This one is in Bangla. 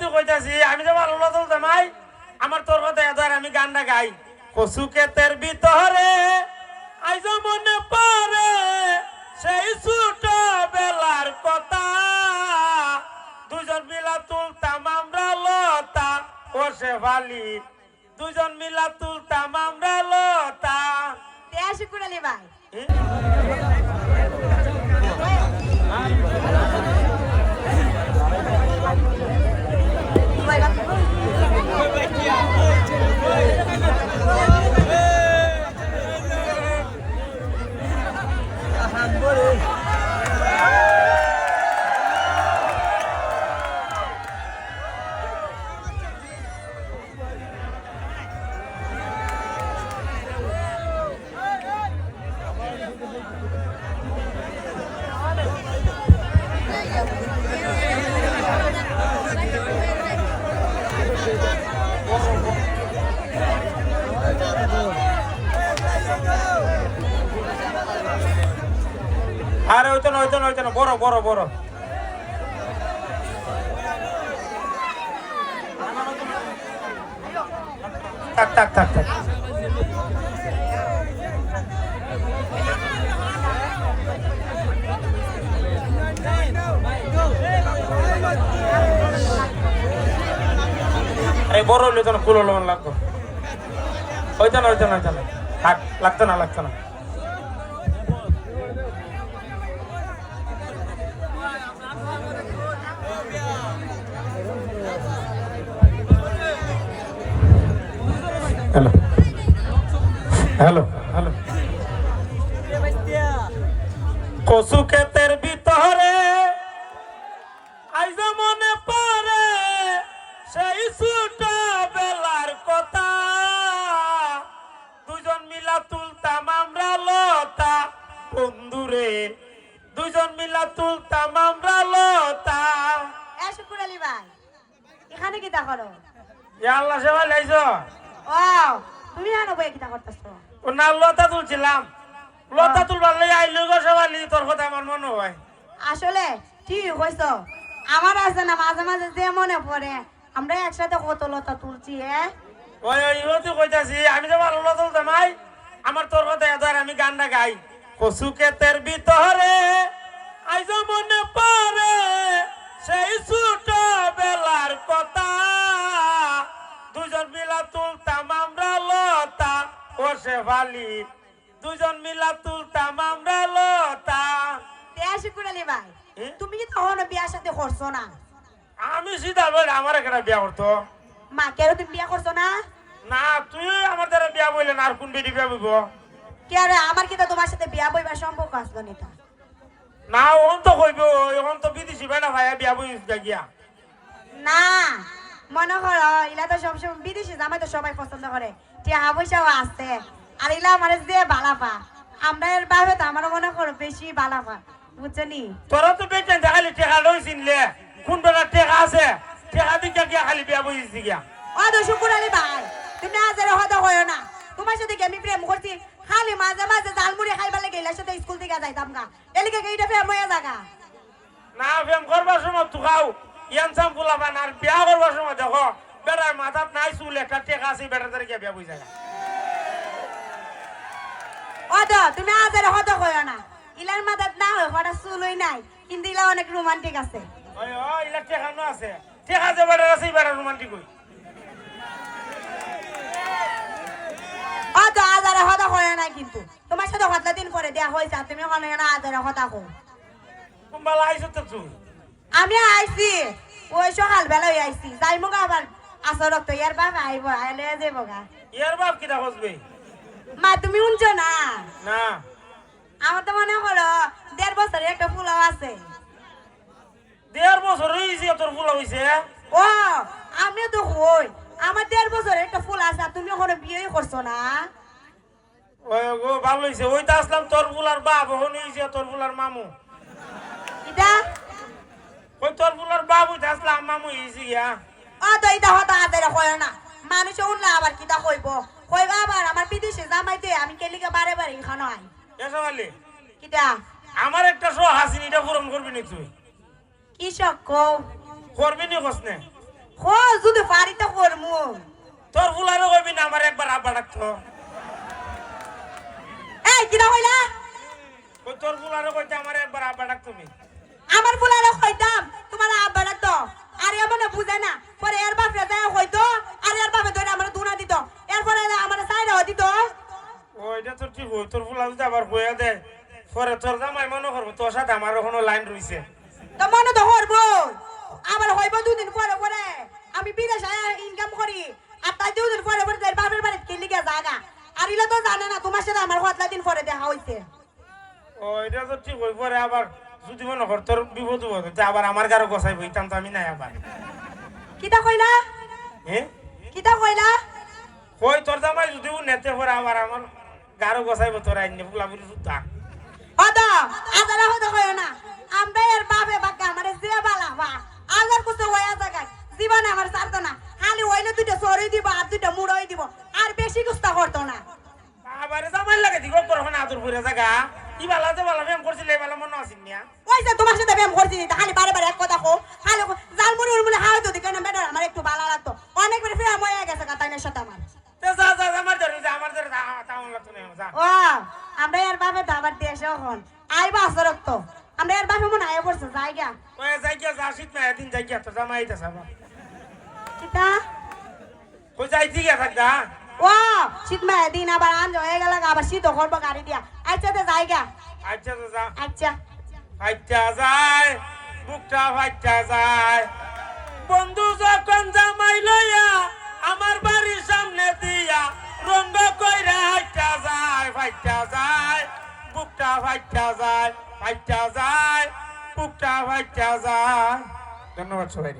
তুই কইতাছি আমি যে ভালো লতল জামাই আমার তোর কথা এত আর আমি গানটা গাই। কচু ক্ষেতের ভিতরে আইজ মনে পড়ে সেই ছোট বেলার কথা। দুজন মিলা তুলতাম আমরা লতা ও সে ভালি দুজন মিলা তুলতাম আমরা লতা। দেয়া শুকুর আলী ভাই। ভাই 안 버려. আরে ওইতো না ওইতো না ওইতো না, বড় বড় বড়। থাক থাক থাক থাক। এই বড় হইলে তো কুলো লাগতো ওইতো না ওইতো না ওইতো না। থাক, লাগতো না লাগতো না। হ্যালো হ্যালো হ্যালো কচু ক্ষেতের ভিতরে আইজ মনে পড়ে সেই ছোট বেলার কথা। দুজন মিলা তুলতাম আমরা লতা বন্ধুরে দুজন মিলা তুলতাম আমরা লতা। দেয়া শুকুর আলী ভাই এখানে কি ইয়া আল্লাহ সেবা লাইছ? ও তুমি বই করতেছো ও না লতা তুলছিলাম। লতা তুলবার লাগে আইলো গো সেবালি তোর কথা আমার মনে হয়। আসলে ঠিক কইছো। আমার আছে না মাঝে মাঝে যে মনে পড়ে আমরা একসাথে কত লতা তুলছি হ্যাঁ ওই ওই ইহতি কইতাছি আমি যে ভালো লতা জামাই আমার তোর কথা আমি গানটা গাই। কচু ক্ষেতের ভিতরে আইজ মনে পড়ে সেই ছোট বেলার কথা। দুজন মিলা তুলতাম আমরা লতা ও সে ভালি দুজন মিলা তুলতাম আমরা লতা। দেয়া শুকুর আলী ভাই? তুমি কি তখন বিয়ার সাথে করছ না? আমি সিধা বলে আমার এখানে বিয়া করতো। মা কেন তুমি বিয়া করছ না? না তুই আমার দ্বারা বিয়া বললে না আর কোন বেটি বিয়া বইব? কে রে আমার কি তোমার সাথে বিয়া বইবার সম্পর্ক আসলো নিতা না ওন তো কইব এখন তো বিদেশি বেটা ভাইয়া বিয়া বই গিয়া। না মনে করো ইলা তো সবসময় বিদেশি জামাই তো সবাই পছন্দ করে। টিয়া পয়সাও আছে আর ইলা আমার যে বালাপা আমরা এর বাবে তো আমার মনে করো বেশি বালাপা বুঝছনি? তোরা তো বেটেন খালি টেকা লই চিনলে কোন বেলা টেকা আছে টেকা দিকে গিয়া খালি বিয়া বইছি গিয়া। ও তো শুকুর আলী ভাই তুমি আজের হতা কইও না। তোমার সাথে কি আমি প্রেম করছি? খালি মাঝে মাঝে জালমুড়ি খাইবার লাগে এলার সাথে স্কুল থেকে যাইতাম গা। এলিকে এইটা প্রেম হয়ে জাগা না ফেম করবার সময় তু খাও ইয়ান সাম ফুলাবান আর বিয়া করবার সময় দেখো। বেটার মাথাত নাই চুল একটা টেকা আছে বেটার গিয়া বিয়া যায়। ও তুমি আজের হতা কইও না। ইলার মাথাত না হয় হঠাৎ চুলই নাই। কিন্তু ইলা অনেক রোমান্টিক আছে। ওই ও ইলা টেকা নো আছে। টেকা যে বেটার আছে বেটার রোমান্টিক হই তো আজারে হতা কইও না কিন্তু। তোমার সাথে হতলা দিন পরে দেয়া হয়েছে তুমি হনে না আজারে হতা কো কুম্বালা আইছো তো তুই আমি আইছি। ওই সকাল বেলায় আইছি। যাই মুগা আবার আসর রক্ত ইয়ার বাবা আইব আইলে যাইব গা। ইয়ার বাপ কিটা খুঁজবে মা তুমি শুনছো না? না। আমার তো মনে করো দেড় বছরের একটা ফুলাও আছে। দেড় বছর হয়েছে তোর ফুলা হয়েছে ও আমিও তো হই আমার দেড় বছরের একটা ফুল আছে তুমি ওখানে বিয়ে করছ না? ওই গো ভালো হয়েছে ওইটা আসলাম তোর ফুলার বাপ হন হয়েছে তোর ফুলার মামু। এটা ওই তোর ফুলার বাপ হইতে আসলাম মামু হয়েছে গিয়া ও তো এটা হতা আদারে কয় না মানুষে উঠলে আবার কিতা কইব কইবা আবার আমার বিদেশে জামাইতে আমি কেলিকে বারে বারে খানো আই এসব আলি কিতা আমার একটা শখ হাসিন এটা পূরণ করবি নি তুই কি শখ কও করবি নি কস নে হো যদি পারি তো করমু তোর ফুলারও কইবি না আমার একবার আব্বা ডাকতো এই কিরা হইলা কই তোর ফুলারও কইতে আমার একবার আব্বা ডাক তুমি আমার ফুলারে কইতাম তোমার আব্বা ডাকতো আর এমন বুঝে না পরে এর বাপরে যায় হইতো আর এর বাপে ধরে আমার দুনা দিত। এরপরে আমার সাইডে দিত। ওইটা তো ঠিক হই? তোর ফুলা যদি আবার হইয়া দে পরে তোর জামাই মনে করব তোর সাথে আমার কোনো লাইন রইছে। তো মনে তো করব আবার হইব দুদিন পরে পরে। আমি বিদেশে ইনকাম করি আর তাই দুদিন পরে পরে তাই বাপের বাড়িতে কিনলি গিয়ে জায়গা আর ইলা তো জানে না তোমার সাথে আমার কতলা দিন পরে দেখা হইছে। ওইটা তো ঠিক হই? পরে আবার যদি মনে কর তোর বিপদ হইতে আবার আমার গারো গসাই বইতাম তো আমি নাই আবার। কিতা কইলা? হ্যাঁ কিতা কইলা? কই তোর জামাই যদি নেতে পরে আবার আমার গারো গসাইব তোর আইনে ফুলাফুলি সুদ্ধা অদা আদারা হতে কইও না আমরা এর বাপে বাক্কা আমারে যে বালা বা আজার কুছে হইয়া জায়গায় জীবনে আমার ছাড়তো না। খালি হইলে দুইটা সরই দিব আর দুইটা মুড়ই দিব আর বেশি কুস্তা করতো না। আবার জামাই লাগে দিগো তোর ওখানে আদর করে জাগা। ই বালা যে বালা ব্যায়াম করছিলে বালা মনে যে তোমার সাথে ব্যায়াম করছি তা খালি বারে বারে এক কথা কো খালি জাল মুড়ি উড়মুড়ি হাওয়া তো দিকে না বেটার? আমার একটু ভালো লাগতো। অনেক বের ফিরে মরে গেছে কাতাইনের সাথে আমার। তে ও আমরা এর বাপে তো আবার দেশে এখন। আইবা আসরক তো আমরা এর বাপে মনে আয় পড়ছে জায়গা ওই যাই গিয়া যা শীত না একদিন যাই গিয়া তোর জামাই আইতাছে কিতা? কই যাই দিকে থাকতা ও শীত মা দিন আবার আন হয়ে গেল আবার শীত করব গাড়ি দিয়া। আচ্ছা তো জায়গা আচ্ছা তো যা। আচ্ছা। ফাইটা যায়, বুকটা ফাইটা যায়। বন্ধু যখন জামাই লইয়া আমার বাড়ির সামনে দিয়া রঙ্গ কইরা হাইটা যায় ফাইটা যায়, বুকটা ফাইটা যায় ফাইটা যায়, বুকটা ফাইটা যায়। ধন্যবাদ সবাই